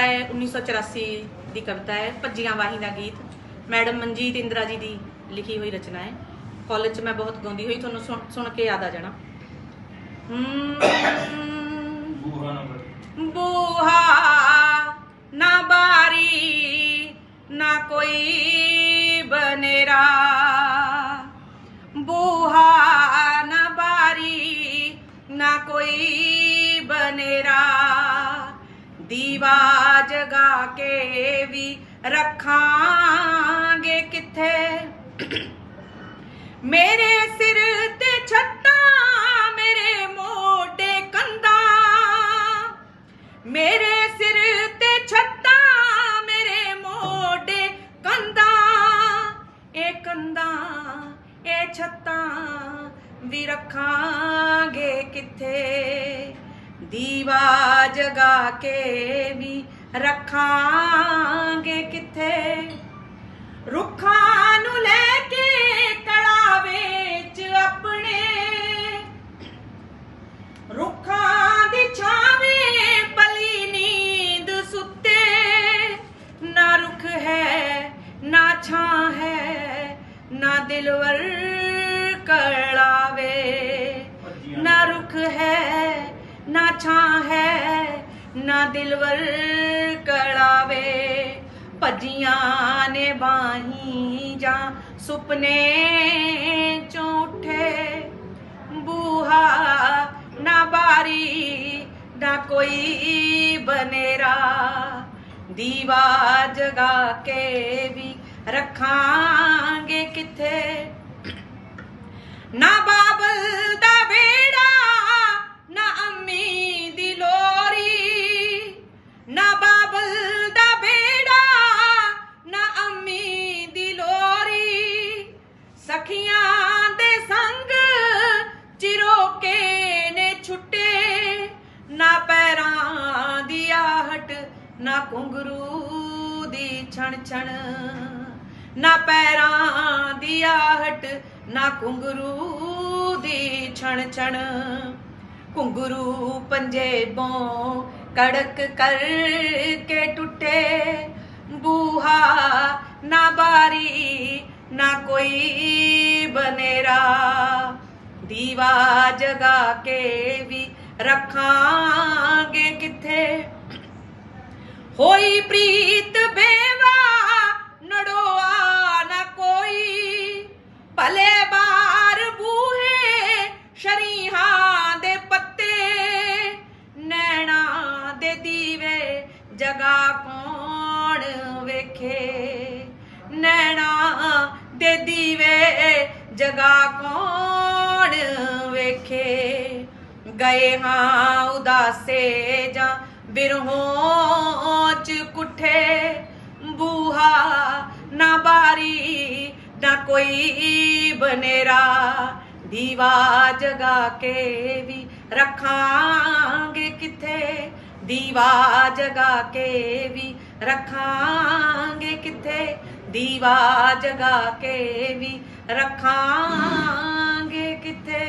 ਹੈ 1984 ਦੀ ਕਵਿਤਾ ਹੈ, ਭੱਜੀਆਂ ਵਾਹੀ ਦਾ ਗੀਤ। ਮੈਡਮ ਮਨਜੀਤ ਇੰਦਰਾ ਜੀ ਦੀ ਲਿਖੀ ਹੋਈ ਰਚਨਾ ਹੈ। ਕਾਲਜ 'ਚ ਮੈਂ ਬਹੁਤ ਗਾਉਂਦੀ ਹੋਈ, ਤੁਹਾਨੂੰ ਸੁਣ- ਸੁਣ ਕੇ ਯਾਦ ਆ ਜਾਣਾ। ਬੂਹਾ ਨਾ ਬਾਰੀ, ਨਾ ਕੋਈ दीवा जगा के भी रखांगे किथे? मेरे सिर ते छत्ता, मेरे मोटे कंधा। मेरे सिर ते छत्ता, मेरे मोटे कंधा। ए कंधा, ए छत्ता भी रखांगे किथे? दीवा ਜਗਾ ਕੇ ਵੀ ਰੱਖਾਂਗੇ ਕਿੱਥੇ ਰੁੱਖਾਂ ਨੂੰ ਲੈ ਕੇ ਕਲਾ ਵਿੱਚ ਆਪਣੇ ਰੁੱਖਾਂ ਦੀ ਛਾਵੇਂ ਪਲੀ ਨੀਂਦ ਸੁੱਤੇ ਨਾ ਰੁੱਖ ਹੈ ਨਾ ਛਾਂ ਹੈ ਨਾ ਦਿਲਵਰ ਕਲਾਵੇ ਨਾ ਰੁੱਖ ਹੈ ਨਾ ਛਾਂ ਹੈ ना दिलवर कड़ावे पजिया ने बाही जा सुपने चौठे बूहा ना बारी ना कोई बनेरा दीवा जगा के भी रखांगे किथे ना बारी ਸਖੀਆਂ ਦੇ ਸੰਗ ਚਿਰੋਕੇ ਨੇ ਛੁੱਟੇ। ਨਾ ਪੈਰਾਂ ਦੀ ਆਹਟ, ਨਾ ਘੁੰਗਰੂ ਦੀ ਛਣ ਛਣ। ਨਾ ਪੈਰਾਂ ਦੀ ਆਹਟ, ਨਾ ਘੁੰਗਰੂ ਦੀ ਛਣ ਛਣ। ਘੁੰਗਰੂ ਪੰਜੇਬੋਂ ਕੜਕ ਕਰਕੇ ਟੁੱਟੇ। ਬੂਹਾ ਨਾ ਬਾਰੀ ना कोई बनेरा, दीवा जगा के भी रखांगे किथे? होई प्रीत बेवा, नड़ोआ ना कोई। पले बार बूहे शरीहा दे पत्ते नैना दे दीवे जगा कौन वेखे? नैना ਦੇ ਦੀਵੇ ਜਗਾ ਕੌਣ ਵੇਖੇ ਗਏ ਹਾਂ ਉਦਾਸੇ ਜਾਂ ਬਿਰਹੋਂ ਚ ਕੁੱਠੇ ਬੂਹਾ ਨਾ ਬਾਰੀ ਨਾ ਕੋਈ ਬਨੇਰਾ ਦੀਵਾ ਜਗਾ ਕੇ ਵੀ ਰੱਖਾਂਗੇ ਕਿੱਥੇ ਦੀਵਾ ਜਗਾ ਕੇ ਵੀ ਰੱਖਾਂਗੇ ਕਿੱਥੇ दीवा जगा के भी रखांगे किथे?